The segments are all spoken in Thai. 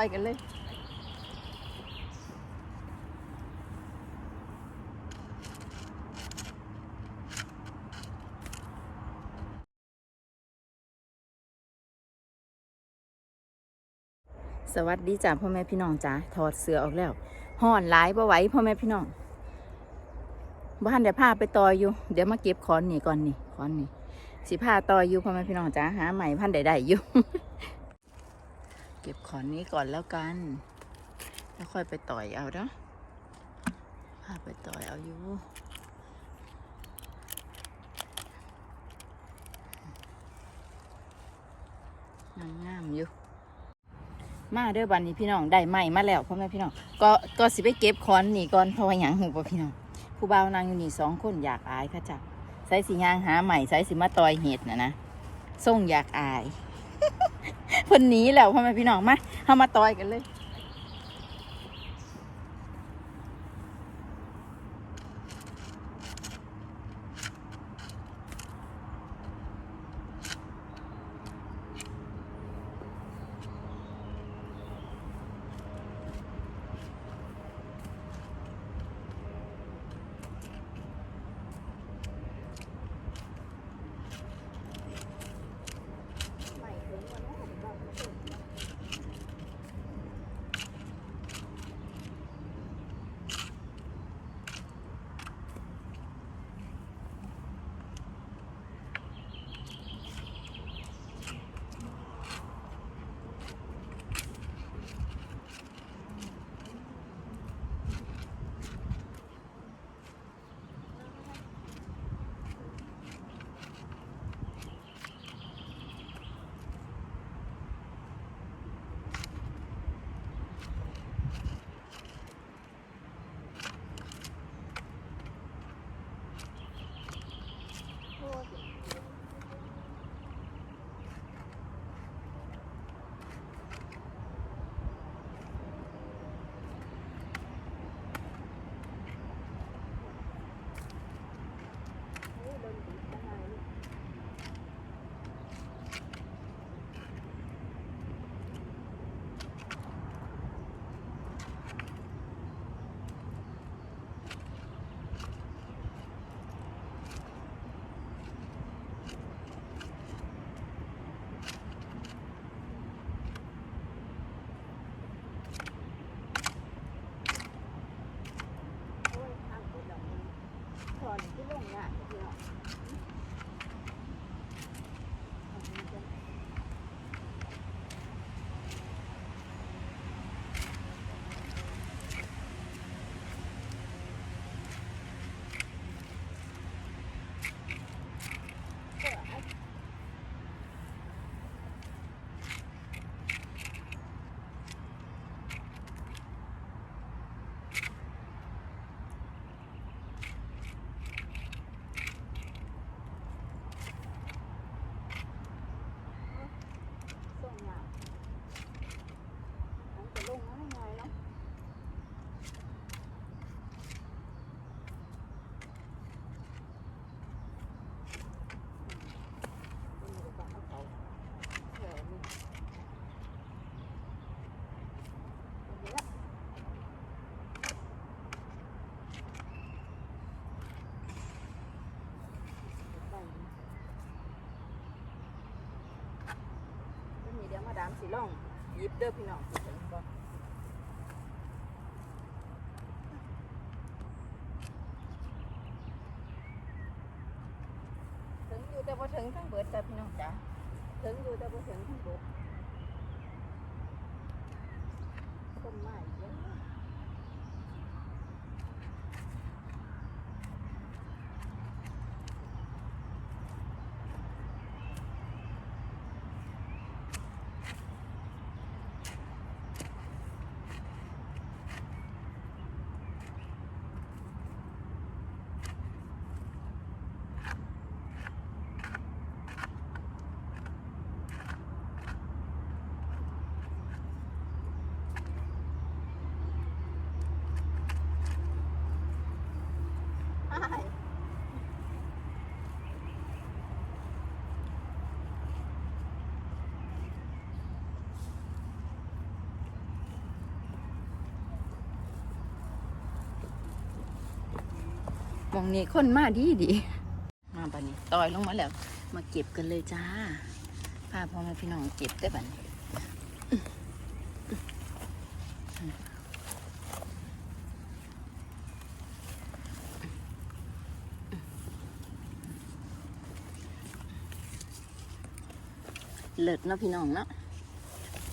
อยกันเลยสวัสดีจ้าพ่อแม่พี่น้องจ้าถอดเสื้อออกแล้วห่อนหลายบ่ไหวพ่อแม่พี่น้องบ้านเดี๋ยวพาไปต่ออยู่ เดี๋ยวมาเก็บคอนนี่ก่อนนี่คอนนี่สิพาต่ออยู่พ่อแม่พี่น้องจ้าหาใหม่พันใดๆอยู่ เก็บขอนนี้ก่อนแล้วกัน แล้วค่อยไปต่อยเอาเนาะพาไปต่อยเอาอยู่งามอยู่ มาเด้อบันนี้พี่น้องได้ใหม่มาแล้วพ่อแม่พี่น้องก็ก็สิไปเก็บคอนนี่ก่อนเพราะว่าหยังหูป่ะพี่น้องผู้บ่าวนางอยู่นี่สองคนอยากอายค่ะจ้ะใส่สียางหาใหม่ใส่สิมาตอยเห็ดนะนะส่งอยากอาย เพิ่นหนีแล้วพ่อแม่พี่น้องมาเฮามาต่อยกันเลย สีล่องหยิบเด้อพี่น้องเห็นบ่ถึงอยู่แต่พอถึงทั้งเบิดจ้ะพี่น้องจ้ะถึงอยู่แต่พอถึงทั้งเบิดต้นไม้ อะองนี้คนมาดีดีมาบัดนี้ต่อยลงมาแล้ว มาเก็บกันเลยจ้าพาพ่อแม่พี่น้องเก็บได้อบัดนี้เลิศเนาะพี่น้องเนาะ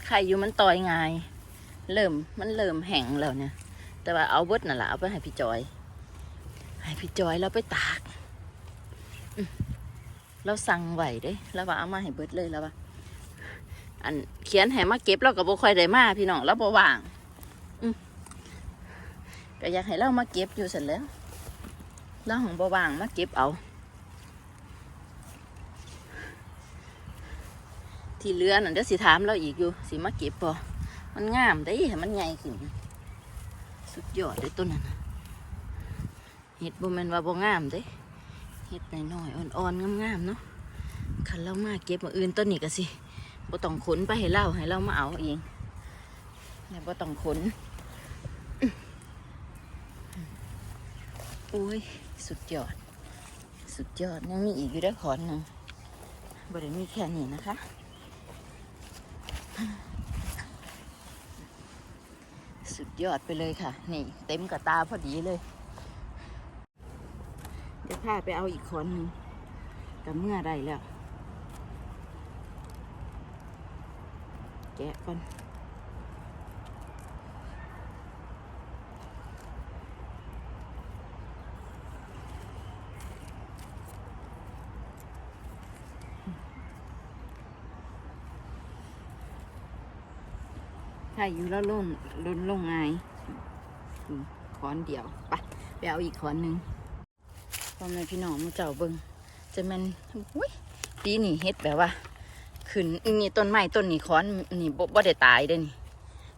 ใครอยู่มันต่อยง่าย เริ่มมันเริ่มแห้งแล้วเนี่ย แต่ว่าเอาเบิดน่ะละเอาไปให้พี่จอย ให้พี่จอยเราไปตากเราสั่งไหวเด้แล้วว่าเอามาให้เบิดเลยแล้วว่าอันเขียนให้มาเก็บเราก็บ่ค่อยได้มาพี่น้องเราบ่ว่างก็อยากให้เรามาเก็บอยู่เสร็จแล้วเราของบ่ว่างมาเก็บเอา ที่เหลือนั่นเดี๋ยวสิถามเราอีกอยู่สิมาเก็บบ่มันงามได้มันใหญ่ขึ้น สุดยอดเลยต้นนั้นนะ เห็ดบ่แม่นว่าบ่งามเด้เห็ดน้อยๆอ่อนๆงามๆเนาะคันเรามาเก็บมาอื่นต้นนี้ก็สิบ่ต้องขนไปให้เราให้เรามาเอาเองแล้วบ่ต้องขนอุ้ยสุดยอด สุดยอดยังมีอีกอยู่ได้อขอนหนึงบ่ได้มีแค่นี้นะคะ สุดยอดไปเลยค่ะ นี่ เต็มกับตาพอดีเลย พาไปเอาอีกคนหนึ่งกับเมื่อได้แล้ว แกะก่อนถ้าอยู่แล้วล่นล่นลงไงขอนเดียว ไป ไปเอาอีกขอนหนึ่ง พ่อแม่พี่น้องมูเจ้าเบิงจะแมันอุ้ยปีนี่เฮ็ดแบบว่า ขึ้นนี่ต้นไม้ต้นนี้อนนี่บ่บ่ได้ตายเด้นี่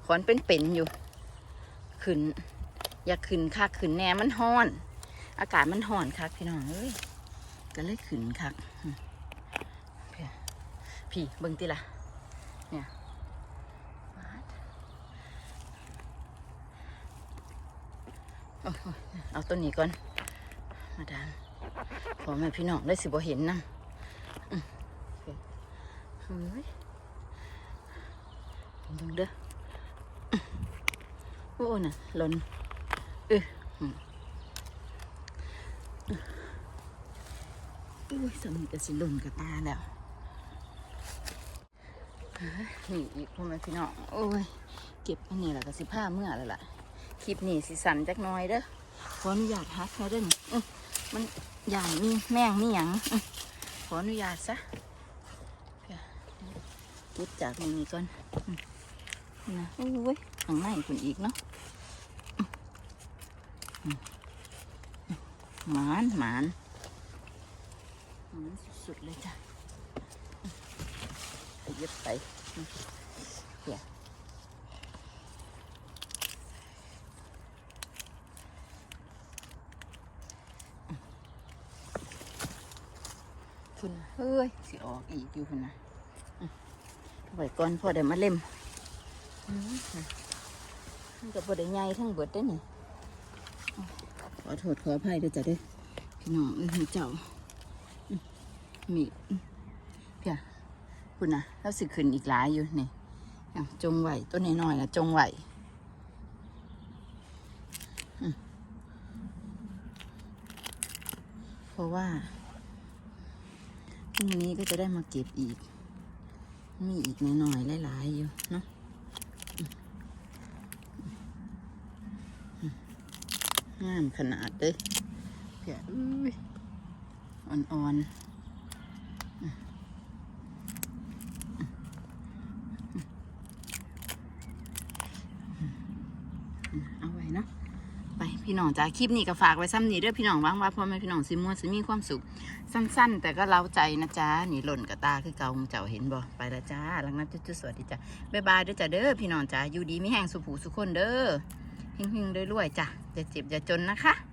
ขอนเป็นเป็นอยู่ ขึ้น อยากขึ้นคักขึ้นแหน่มันฮ้อน อากาศมันฮ้อนคักพี่น้องเอ้ยก็เลยขึ้นคักพี่เบิ่งติล่ะเนี่ยเอาต้นนี้ก่อน มาดามขอแม่พี่น้องได้สิบ่เห็นนะอืมเฮ้ยลงเด้อโอ้น่ะหล่นเอออืมอุ้ยสมีก็สิหล่นกับตาแล้วนี่อีกพ่อแม่พี่น้องโอ้ยเก็บอันนี้แหละก็สิผ้าเมื่อแล้วล่ะคลิปนี้สิสันจักน้อยเด้อขออนุญาตฮักเขาเด้อนี่อื้อ มันอย่างมีแม่งมีหยังขออนุญาตซะเดี๋ยวเก็บจากตรงนี้ก่อนอื้อนะโอ้ยข้างในคุณอีกเนาะหมานหมานหมานสุดๆเลยจ้ะอื้อขยับไปเดี๋ยว คุณเฮ้ยสิออกอีกอยู่คุณนะอืมเอาไว้ก่อนพอได้มาเล่มอืมมันก็พอได้ใหญ่ทั้งเบิดได้อนี่อืมขอโทษขออภัยด้วยจ้ะเด้อพี่น้องเอ้ยเจ้าอืมมีอืมเพียคุณนะแล้วสิขึ้นอีกหลายอยู่นี่อะจงไหวต้นน้อยๆนะจงไหวอืมเพราะว่าพ รุ่งนี้ก็จะได้มาเก็บอีก มีอีกหน่อยๆหลายๆอยู่เนาะงามขนาดเลยเพียอุ้ยอ่อนๆเอาไว้นะ ไปพี่น้องจ้าคลิปนี้ก็ฝากไว้ซ้ำนี้เด้อพี่น้องว่างว่าพ่อแม่พี่น้องสิม่วนสิมีความสุข สั้น ๆ แต่ก็เล้าใจนะจ้านี่หล่นกับตาคือเกาเจ้าเห็นบ่ไปแล้วจ้าหลังนั้นจุดๆสวัสดีจ้าบ๊ายบายเด้อจ้าเด้อพี่น้องจ้าอยู่ดีไม่แห้งสุขผูสุขคนเด้อเฮงๆรวยๆจ้าจะเจ็บจะจนนะคะ